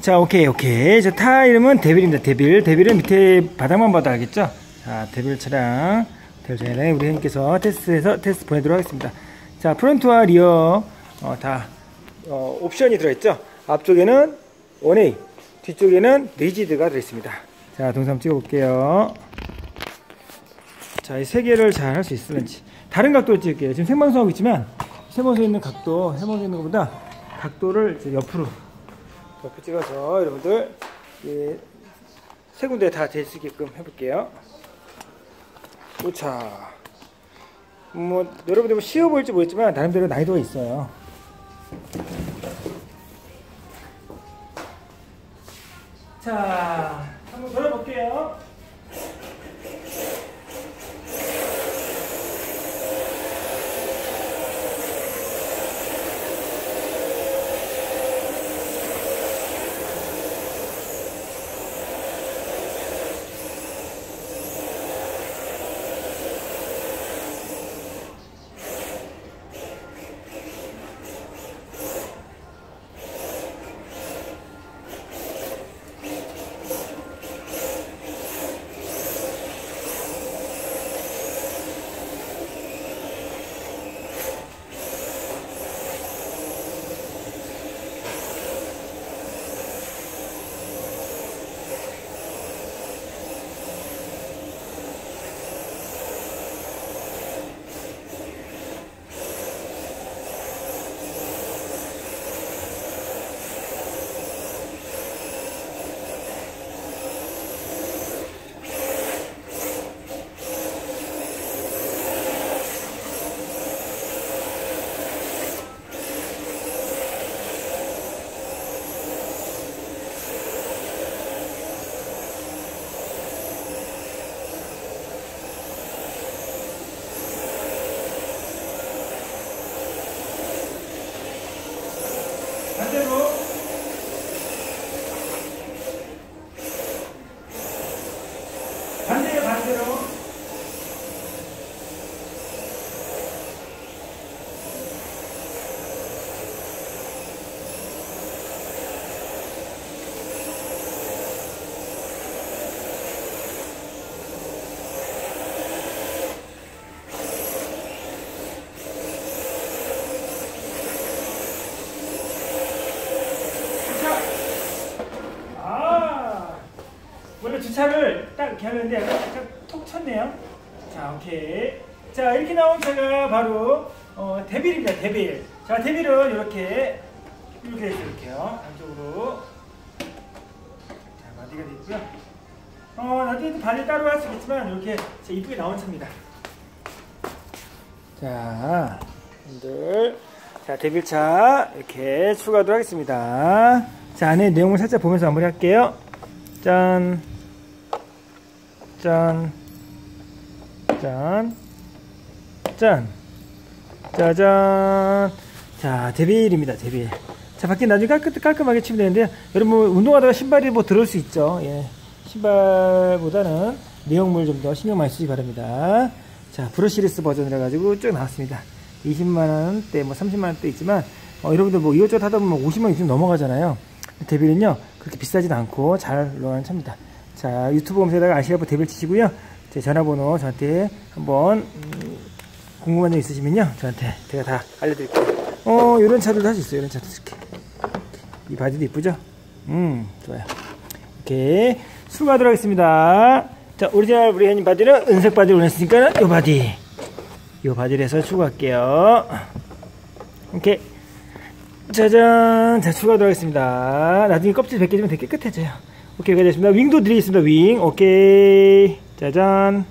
자, 오케이, 오케이. 자, 타 이름은 데빌입니다. 데빌. 데빌은 밑에 바닥만 봐도 알겠죠? 자, 데빌 차량. 될 전에 우리 형님께서 테스트해서 테스트 보내도록 하겠습니다. 자, 프론트와 리어, 어, 다, 어, 옵션이 들어있죠? 앞쪽에는 원웨이, 뒤쪽에는 리지드가 들어있습니다. 자, 동상 찍어볼게요. 자, 이 세 개를 잘 할 수 있을지. 다른 각도로 찍을게요. 지금 생방송하고 있지만, 생방송에 있는 각도, 생방송에 있는 것보다 각도를 옆으로 옆에 찍어서 여러분들 예, 세 군데 다 될 수 있게끔 해볼게요. 오차. 뭐 여러분들 뭐 쉬워 보일지 모르겠지만 나름대로 난이도가 있어요. 자, 한번 돌아볼게요. 반대로 반대로 반대로 주차. 아, 원래 주차를 딱 이렇게 하는데 약간, 톡 쳤네요. 자, 오케이. 자, 이렇게 나온 차가 바로 어, 데빌입니다. 데빌. 자, 데빌은 이렇게 이렇게 돼 있어요. 이렇게요. 안쪽으로. 자, 마디가 돼 있고요. 어, 나중에 발이 따로 할 수 있겠지만 이렇게 이쁘게 나온 차입니다. 자, 여러분들. 자, 데빌차 이렇게 추가하도록 하겠습니다. 자, 안에 내용을 살짝 보면서 마무리 할게요. 짠, 짠, 짠, 짠, 짜잔. 자, 데빌입니다, 데빌. 자, 밖에 나중에 깔끔, 깔끔하게 치면 되는데요. 여러분, 운동하다가 신발이 뭐 들어올 수 있죠. 예. 신발보다는 내용물 좀 더 신경 많이 쓰시기 바랍니다. 자, 브러시리스 버전이라 가지고 쭉 나왔습니다. 20만원대, 뭐 30만원대 있지만, 어, 여러분들 뭐 이것저것 하다 보면 50만원 이상 넘어가잖아요. 데빌은요, 그렇게 비싸진 않고 잘 나가는 차입니다. 자, 유튜브 검색에다가 아시아부 데빌 치시고요. 제 전화번호 저한테 한번, 음, 궁금한 점 있으시면요. 저한테 제가 다 알려드릴게요. 어, 이런 차들도 할 수 있어요. 이런 차도 이렇게. 이 바지도 이쁘죠? 음, 좋아요. 이렇게 수고하도록 하겠습니다. 자, 오리지널 우리 현님 바지는 은색 바지를 원했으니까 요 바지. 요 바지를 해서 추가할게요. 이렇게. 짜잔. 자, 추가하도록 하겠습니다. 나중에 껍질 벗겨지면 되게 깨끗해져요. 오케이, 여기까지 됐습니다. 윙도 드리겠습니다. 윙. 오케이. 짜잔.